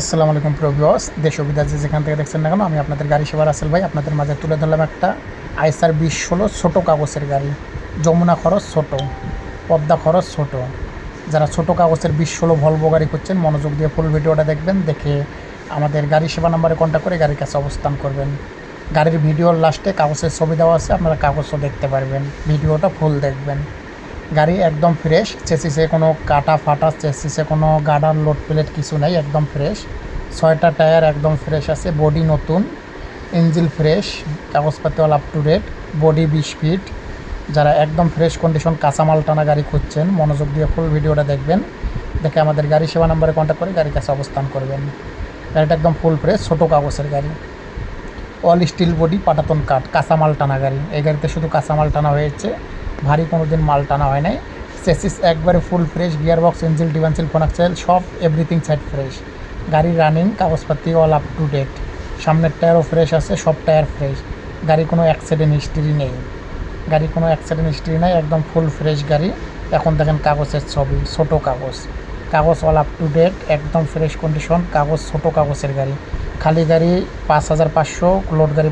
আসসালামু আলাইকুম প্রবিয়স দেশ বিদেশে যেখান থেকে দেখছেন না কেন, আমি আপনাদের গাড়ি সেবা রাসেল ভাই, আপনাদের মাঝে তুলে ধরলাম একটা আইসার বিশ ষোলো ছোটো কাগজের গাড়ি। যমুনা খরচ ছোট, পদ্মা খরচ ছোট। যারা ছোটো কাগজের বিশ ষোলো ভলভো গাড়ি করছেন মনোযোগ দিয়ে ফুল ভিডিওটা দেখবেন, দেখে আমাদের গাড়ি সেবা নাম্বারে কন্ট্যাক্ট করে গাড়ির কাছে অবস্থান করবেন। গাড়ির ভিডিওর লাস্টে কাগজের ছবি দেওয়া আছে, আপনারা কাগজও দেখতে পারবেন, ভিডিওটা ফুল দেখবেন। গাড়ি একদম ফ্রেশ চেসিসে কোনো কাটা ফাটা চেসিসে কোনো গার্ডার লোড প্লেট কিছু নাই, একদম ফ্রেশ ছয়টা টায়ার একদম ফ্রেশ আছে বডি নতুন ইঞ্জিল ফ্রেশ কাগজপাতি all up to date body বিশ ফিট যারা একদম ফ্রেশ কন্ডিশন কাঁচামাল টানা গাড়ি খুঁজছেন, মনোযোগ দিয়ে ফুল ভিডিওটা দেখবেন। দেখে আমাদের গাড়ি সেবা নাম্বারে কন্ট্যাক্ট করে গাড়ির কাছে অবস্থান করবেন। গাড়িটা একদম ফুল ফ্রেশ ছোটো কাগজের গাড়ি। অল স্টিল বডি পাটাতন কাঠ, কাঁচামাল টানা গাড়ি। এই গাড়িতে শুধু কাঁচামাল টানা হয়েছে ভারী কোনো দিন মাল টানা হয় নাই। চেসিস একবারে full fresh gear box engine ডিভেন্সিল front axle সব এভরিথিং সাইড ফ্রেশ গাড়ি রানিং কাগজপাতি অল আপ টু ডেট সামনের টায়ারও ফ্রেশ আছে, সব টায়ার ফ্রেশ গাড়ি কোনো অ্যাক্সিডেন্ট হিস্ট্রি নেই। গাড়ি কোনো অ্যাক্সিডেন্ট হিস্ট্রি নাই, একদম ফুল ফ্রেশ গাড়ি। এখন দেখেন কাগজের ছবি, ছোটো কাগজ। কাগজ অল আপ টু ডেট একদম ফ্রেশ কন্ডিশন কাগজ ছোটো কাগজের গাড়ি। খালি গাড়ি পাঁচ হাজার পাঁচশো লোড গাড়ি